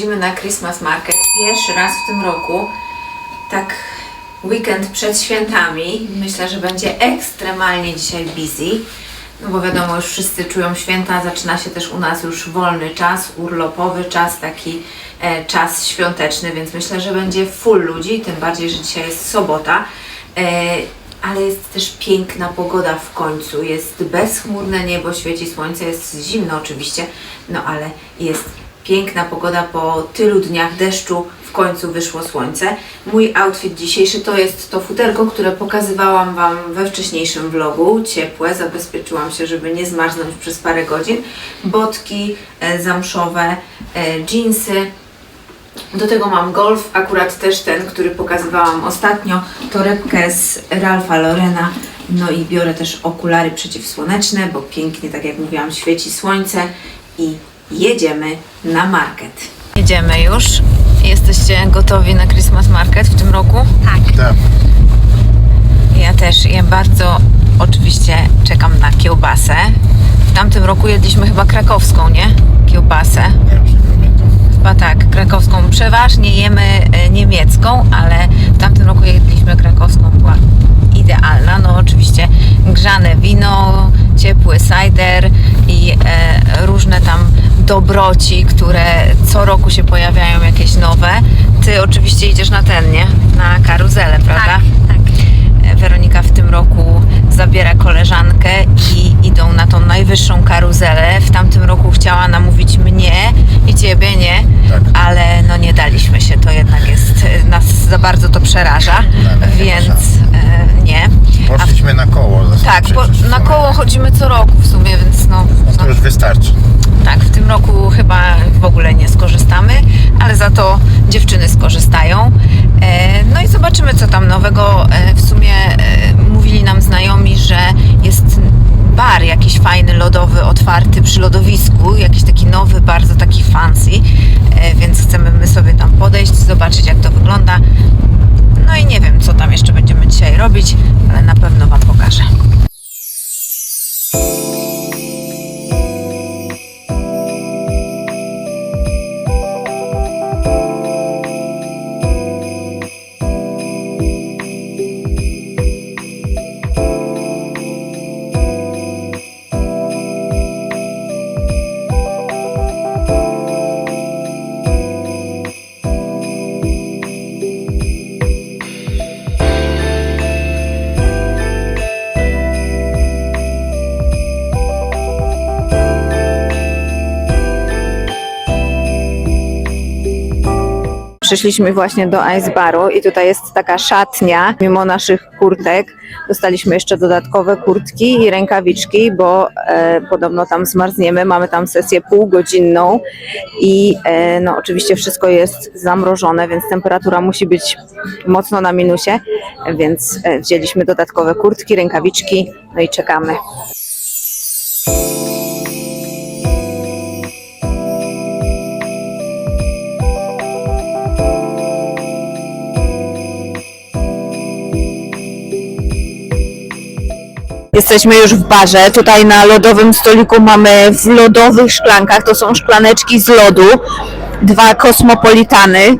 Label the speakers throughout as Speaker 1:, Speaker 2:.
Speaker 1: wychodzimy na Christmas Market pierwszy raz w tym roku. Tak weekend przed świętami. Myślę, że będzie ekstremalnie dzisiaj busy. No bo wiadomo, już wszyscy czują święta, zaczyna się też u nas już wolny czas, urlopowy czas, taki e, czas świąteczny, więc myślę, że będzie full ludzi, tym bardziej, że dzisiaj jest sobota. E, ale jest też piękna pogoda w końcu. Jest bezchmurne niebo, świeci słońce, jest zimno oczywiście, no ale jest piękna pogoda po tylu dniach deszczu. W końcu wyszło słońce. Mój outfit dzisiejszy to jest to futerko, które pokazywałam Wam we wcześniejszym vlogu. Ciepłe, zabezpieczyłam się, żeby nie zmarznąć przez parę godzin. Botki e, zamszowe, jeansy, do tego mam golf, akurat też ten, który pokazywałam ostatnio, torebkę z Ralpha Lorena. No i biorę też okulary przeciwsłoneczne, bo pięknie, tak jak mówiłam, świeci słońce i jedziemy na market. Jedziemy już. Jesteście gotowi na Christmas Market w tym roku? Tak.
Speaker 2: Tak.
Speaker 1: Ja też. Ja bardzo oczywiście czekam na kiełbasę. W tamtym roku jedliśmy chyba krakowską, nie? Kiełbasę. Chyba tak, krakowską. Przeważnie jemy e, niemiecką, ale w tamtym roku jedliśmy krakowską, była idealna. No oczywiście grzane wino, ciepły cider i e, różne tam dobroci, które co roku się pojawiają jakieś nowe. Ty oczywiście idziesz na ten, nie? Na karuzelę, prawda?
Speaker 3: Tak, tak.
Speaker 1: E, Weronika w tym roku zabiera koleżankę najwyższą karuzelę. W tamtym roku chciała namówić mnie i ciebie, nie?
Speaker 2: Tak.
Speaker 1: Ale no nie daliśmy się, to jednak jest, nas za bardzo to przeraża,
Speaker 2: Tak, nie
Speaker 1: więc e, nie.
Speaker 2: Poszliśmy na koło.
Speaker 1: tak, bo na koło chodzimy co roku w sumie, więc no,
Speaker 2: No
Speaker 1: no
Speaker 2: to już wystarczy.
Speaker 1: tak, w tym roku chyba w ogóle nie skorzystamy, ale za to dziewczyny skorzystają. E, No i zobaczymy, co tam nowego. E, W sumie e, otwarty przy lodowisku, jakiś taki nowy, bardzo taki fancy, E, więc chcemy my sobie tam podejść, zobaczyć, jak to wygląda. No i nie wiem, co tam jeszcze będziemy dzisiaj robić, ale na pewno Wam pokażę. Przyszliśmy właśnie do Ice Baru i tutaj jest taka szatnia. Mimo naszych kurtek dostaliśmy jeszcze dodatkowe kurtki i rękawiczki, bo e, podobno tam zmarzniemy. Mamy tam sesję półgodzinną i e, no oczywiście wszystko jest zamrożone, więc temperatura musi być mocno na minusie, więc e, wzięliśmy dodatkowe kurtki, rękawiczki, no i czekamy. Jesteśmy już w barze. Tutaj na lodowym stoliku mamy w lodowych szklankach, to są szklaneczki z lodu, dwa kosmopolitany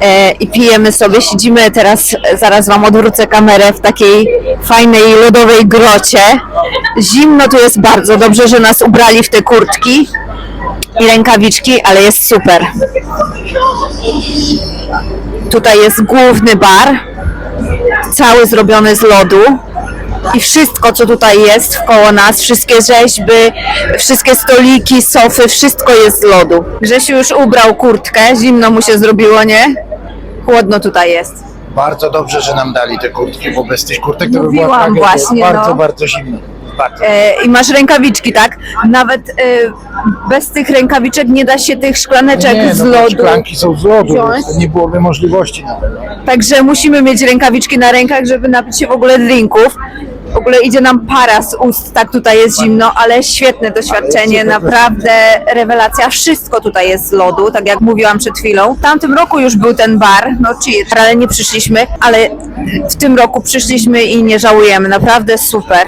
Speaker 1: e, i pijemy sobie. Siedzimy teraz, zaraz Wam odwrócę kamerę w takiej fajnej lodowej grocie. Zimno tu jest bardzo, dobrze, że nas ubrali w te kurtki i rękawiczki, ale jest super. Tutaj jest główny bar, cały zrobiony z lodu i wszystko, co tutaj jest wkoło nas, wszystkie rzeźby, wszystkie stoliki, sofy, wszystko jest z lodu. Grzesiu już ubrał kurtkę, zimno mu się zrobiło, nie? Chłodno tutaj jest.
Speaker 2: Bardzo dobrze, że nam dali te kurtki, bo bez tych kurtek to by była
Speaker 1: Mówiłam
Speaker 2: tragedia.
Speaker 1: właśnie,
Speaker 2: Bardzo,
Speaker 1: no.
Speaker 2: bardzo zimno. Bardzo.
Speaker 1: E, I masz rękawiczki, tak? Nawet e, bez tych rękawiczek nie da się tych szklaneczek
Speaker 2: nie,
Speaker 1: z
Speaker 2: no, bo
Speaker 1: lodu.
Speaker 2: szklanki są z lodu,
Speaker 1: wziąć.
Speaker 2: więc nie byłoby możliwości nawet. no.
Speaker 1: Także musimy mieć rękawiczki na rękach, żeby napić się w ogóle drinków. W ogóle idzie nam para z ust, tak tutaj jest zimno, ale świetne doświadczenie, naprawdę rewelacja. Wszystko tutaj jest z lodu, tak jak mówiłam przed chwilą. W tamtym roku już był ten bar, no cheer, ale nie przyszliśmy, ale w tym roku przyszliśmy i nie żałujemy, naprawdę super.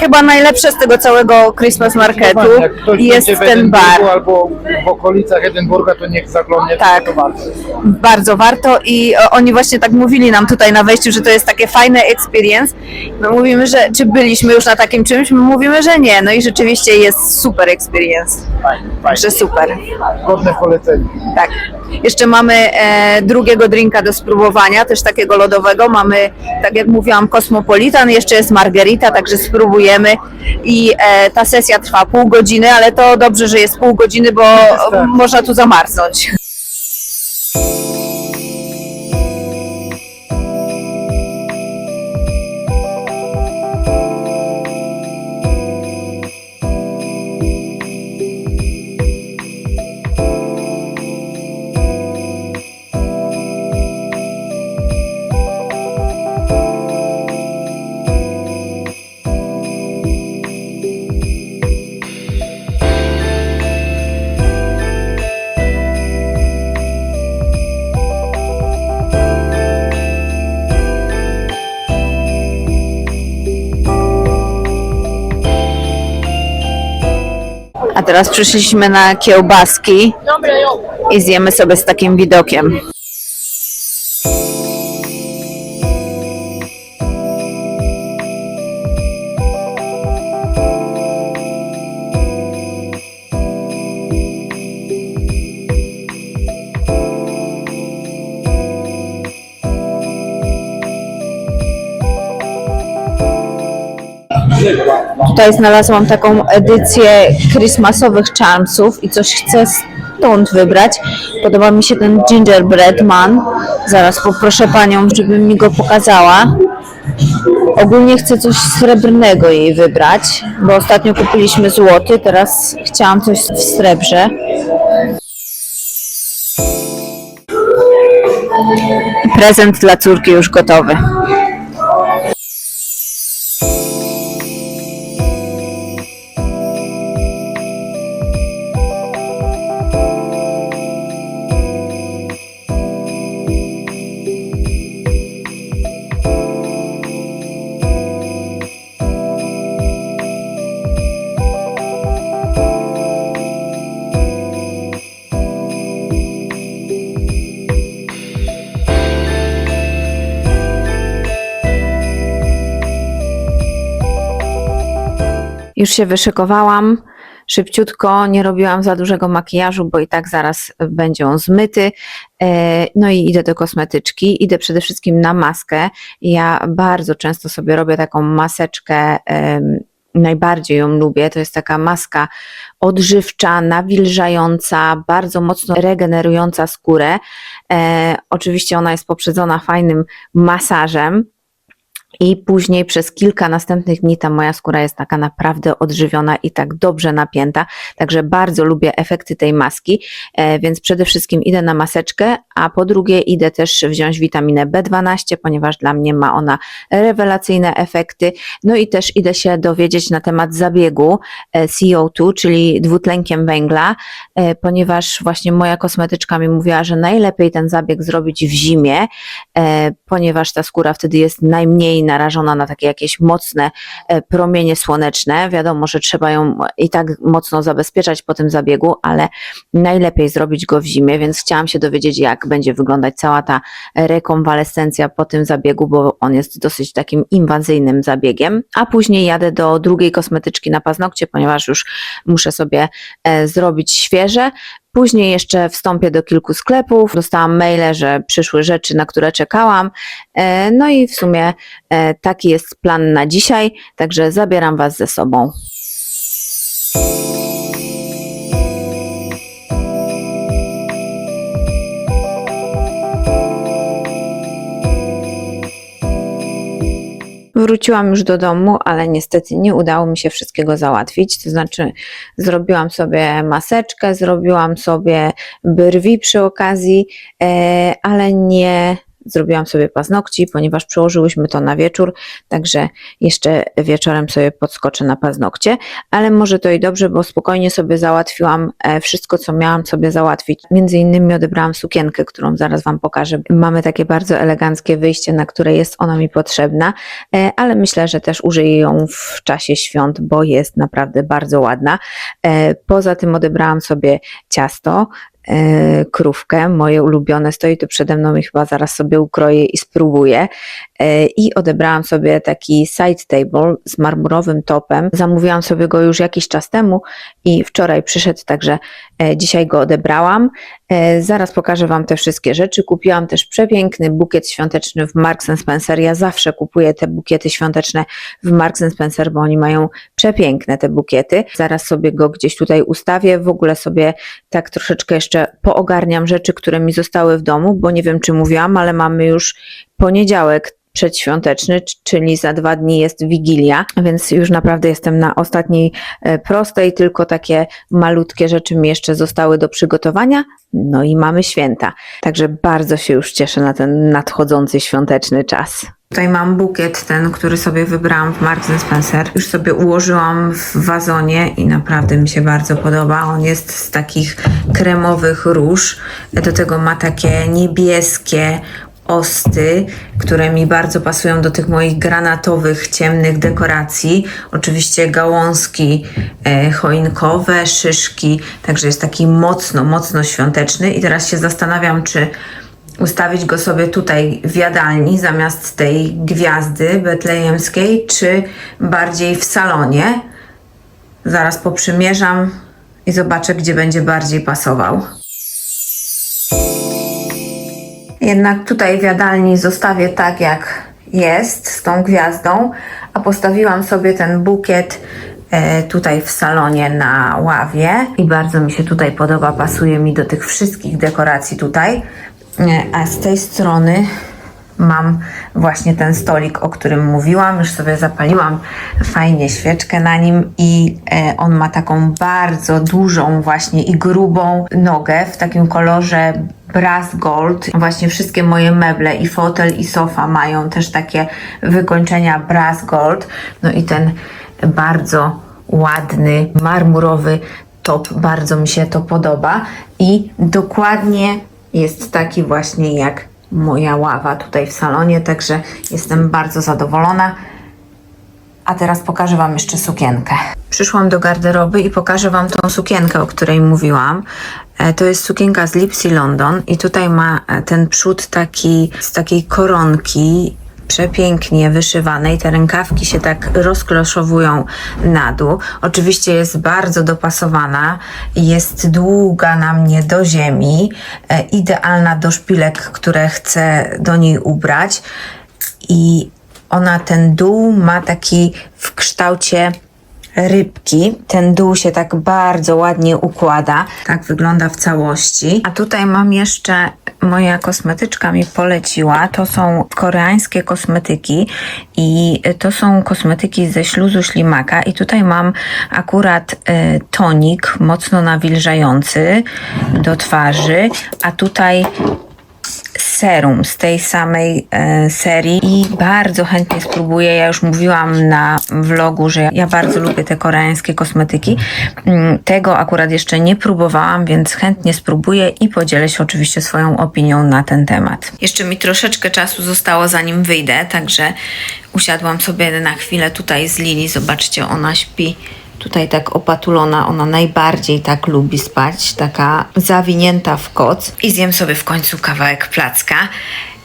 Speaker 1: Chyba najlepsze z tego całego Christmas marketu
Speaker 2: Jak ktoś
Speaker 1: jest
Speaker 2: będzie w
Speaker 1: ten bar.
Speaker 2: Edynburgu albo w okolicach Edynburga, to niech zaglądnie
Speaker 1: Tak.
Speaker 2: warto.
Speaker 1: Bardzo warto i e, oni właśnie tak mówili nam tutaj na wejściu, że to jest takie fajne experience. My mówimy, że czy byliśmy już na takim czymś? My mówimy, że nie. No i rzeczywiście jest super experience.
Speaker 2: Fajnie,
Speaker 1: Także
Speaker 2: fajnie.
Speaker 1: super.
Speaker 2: Godne polecenie.
Speaker 1: Tak. Jeszcze mamy e, drugiego drinka do spróbowania, też takiego lodowego. Mamy, tak jak mówiłam, Cosmopolitan, jeszcze jest Margarita, także spróbujemy. I e, ta sesja trwa pół godziny, ale to dobrze, że jest pół godziny, bo
Speaker 2: tak.
Speaker 1: można tu zamarznąć. Teraz przyszliśmy na kiełbaski i zjemy sobie z takim widokiem. Tutaj znalazłam taką edycję Christmasowych Charmsów i coś chcę stąd wybrać. Podoba mi się ten Gingerbread Man. Zaraz poproszę panią, żeby mi go pokazała. Ogólnie chcę coś srebrnego jej wybrać, bo ostatnio kupiliśmy złoty, teraz chciałam coś w srebrze. Prezent dla córki już gotowy. Się wyszykowałam. Szybciutko, nie robiłam za dużego makijażu, bo i tak zaraz będzie on zmyty. E, No i idę do kosmetyczki. Idę przede wszystkim na maskę. Ja bardzo często sobie robię taką maseczkę. Najbardziej ją lubię. To jest taka maska odżywcza, nawilżająca, bardzo mocno regenerująca skórę. E, oczywiście ona jest poprzedzona fajnym masażem. I później przez kilka następnych dni ta moja skóra jest taka naprawdę odżywiona i tak dobrze napięta. Także bardzo lubię efekty tej maski, e, więc przede wszystkim idę na maseczkę, a po drugie idę też wziąć witaminę B12, ponieważ dla mnie ma ona rewelacyjne efekty. No i też idę się dowiedzieć na temat zabiegu e, CO2, czyli dwutlenkiem węgla, e, ponieważ właśnie moja kosmetyczka mi mówiła, że najlepiej ten zabieg zrobić w zimie, ponieważ ta skóra wtedy jest najmniej narażona na takie jakieś mocne e, promienie słoneczne. Wiadomo, że trzeba ją i tak mocno zabezpieczać po tym zabiegu, ale najlepiej zrobić go w zimie, więc chciałam się dowiedzieć, jak będzie wyglądać cała ta rekonwalescencja po tym zabiegu, bo on jest dosyć takim inwazyjnym zabiegiem. A później jadę do drugiej kosmetyczki na paznokcie, ponieważ już muszę sobie e, zrobić świeże. Później jeszcze wstąpię do kilku sklepów. Dostałam maile, że przyszły rzeczy, na które czekałam. E, No i w sumie e, taki jest plan na dzisiaj, także zabieram Was ze sobą. Wróciłam już do domu, ale niestety nie udało mi się wszystkiego załatwić. To znaczy, zrobiłam sobie maseczkę, zrobiłam sobie brwi przy okazji, e, ale nie zrobiłam sobie paznokci, ponieważ przełożyłyśmy to na wieczór, także jeszcze wieczorem sobie podskoczę na paznokcie, ale może to i dobrze, bo spokojnie sobie załatwiłam e, wszystko, co miałam sobie załatwić. Między innymi odebrałam sukienkę, którą zaraz Wam pokażę. Mamy takie bardzo eleganckie wyjście, na które jest ona mi potrzebna, e, ale myślę, że też użyję ją w czasie świąt, bo jest naprawdę bardzo ładna. E, Poza tym odebrałam sobie ciasto, krówkę, moje ulubione, stoi tu przede mną i chyba zaraz sobie ukroję i spróbuję. I odebrałam sobie taki side table z marmurowym topem. Zamówiłam sobie go już jakiś czas temu i wczoraj przyszedł, także e, dzisiaj go odebrałam. E, Zaraz pokażę Wam te wszystkie rzeczy. Kupiłam też przepiękny bukiet świąteczny w Marks Spencer. Ja zawsze kupuję te bukiety świąteczne w Marks Spencer, bo oni mają przepiękne te bukiety. Zaraz sobie go gdzieś tutaj ustawię. W ogóle sobie tak troszeczkę jeszcze poogarniam rzeczy, które mi zostały w domu, bo nie wiem, czy mówiłam, ale mamy już poniedziałek przedświąteczny, czyli za dwa dni jest Wigilia, więc już naprawdę jestem na ostatniej e, prostej, tylko takie malutkie rzeczy mi jeszcze zostały do przygotowania, no i mamy święta. Także bardzo się już cieszę na ten nadchodzący świąteczny czas. Tutaj mam bukiet ten, który sobie wybrałam w Marks Spencer. Już sobie ułożyłam w wazonie i naprawdę mi się bardzo podoba. On jest z takich kremowych róż. Do tego ma takie niebieskie osty, które mi bardzo pasują do tych moich granatowych, ciemnych dekoracji. Oczywiście gałązki e, choinkowe, szyszki, także jest taki mocno, mocno świąteczny. I teraz się zastanawiam, czy ustawić go sobie tutaj w jadalni zamiast tej gwiazdy betlejemskiej, czy bardziej w salonie. Zaraz poprzymierzam i zobaczę, gdzie będzie bardziej pasował. Jednak tutaj w jadalni zostawię tak, jak jest, z tą gwiazdą, a postawiłam sobie ten bukiet e, tutaj w salonie na ławie i bardzo mi się tutaj podoba, pasuje mi do tych wszystkich dekoracji tutaj. E, A z tej strony mam właśnie ten stolik, o którym mówiłam. Już sobie zapaliłam fajnie świeczkę na nim i e, on ma taką bardzo dużą właśnie i grubą nogę w takim kolorze brass gold. Właśnie wszystkie moje meble i fotel i sofa mają też takie wykończenia brass gold. No i ten bardzo ładny, marmurowy top, bardzo mi się to podoba i dokładnie jest taki właśnie jak moja ława tutaj w salonie, także jestem bardzo zadowolona. A teraz pokażę Wam jeszcze sukienkę. Przyszłam do garderoby i pokażę Wam tą sukienkę, o której mówiłam. E, To jest sukienka z Lipsy London i tutaj ma e, ten przód taki z takiej koronki przepięknie wyszywanej. Te rękawki się tak rozkloszowują na dół. Oczywiście jest bardzo dopasowana, jest długa na mnie do ziemi, e, idealna do szpilek, które chcę do niej ubrać i ona ten dół ma taki w kształcie rybki. Ten dół się tak bardzo ładnie układa. Tak wygląda w całości. A tutaj mam jeszcze, moja kosmetyczka mi poleciła. To są koreańskie kosmetyki i to są kosmetyki ze śluzu ślimaka. I tutaj mam akurat e, tonik mocno nawilżający do twarzy, a tutaj serum z tej samej e, serii i bardzo chętnie spróbuję. Ja już mówiłam na vlogu, że ja bardzo lubię te koreańskie kosmetyki. Mm, Tego akurat jeszcze nie próbowałam, więc chętnie spróbuję i podzielę się oczywiście swoją opinią na ten temat. Jeszcze mi troszeczkę czasu zostało zanim wyjdę, także usiadłam sobie na chwilę tutaj z Lili. Zobaczcie, ona śpi tutaj tak opatulona, ona najbardziej tak lubi spać, taka zawinięta w koc. I zjem sobie w końcu kawałek placka.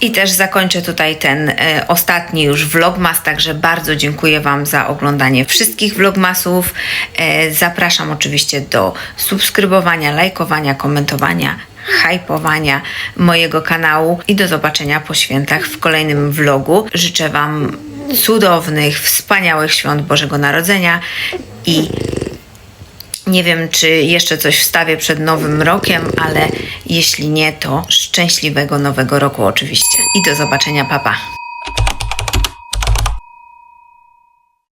Speaker 1: I też zakończę tutaj ten e, ostatni już vlogmas, także bardzo dziękuję Wam za oglądanie wszystkich vlogmasów. E, zapraszam oczywiście do subskrybowania, lajkowania, komentowania, hypowania mojego kanału i do zobaczenia po świętach w kolejnym vlogu. Życzę Wam cudownych, wspaniałych świąt Bożego Narodzenia i nie wiem, czy jeszcze coś wstawię przed nowym rokiem, ale jeśli nie, to szczęśliwego nowego roku oczywiście. I do zobaczenia, papa.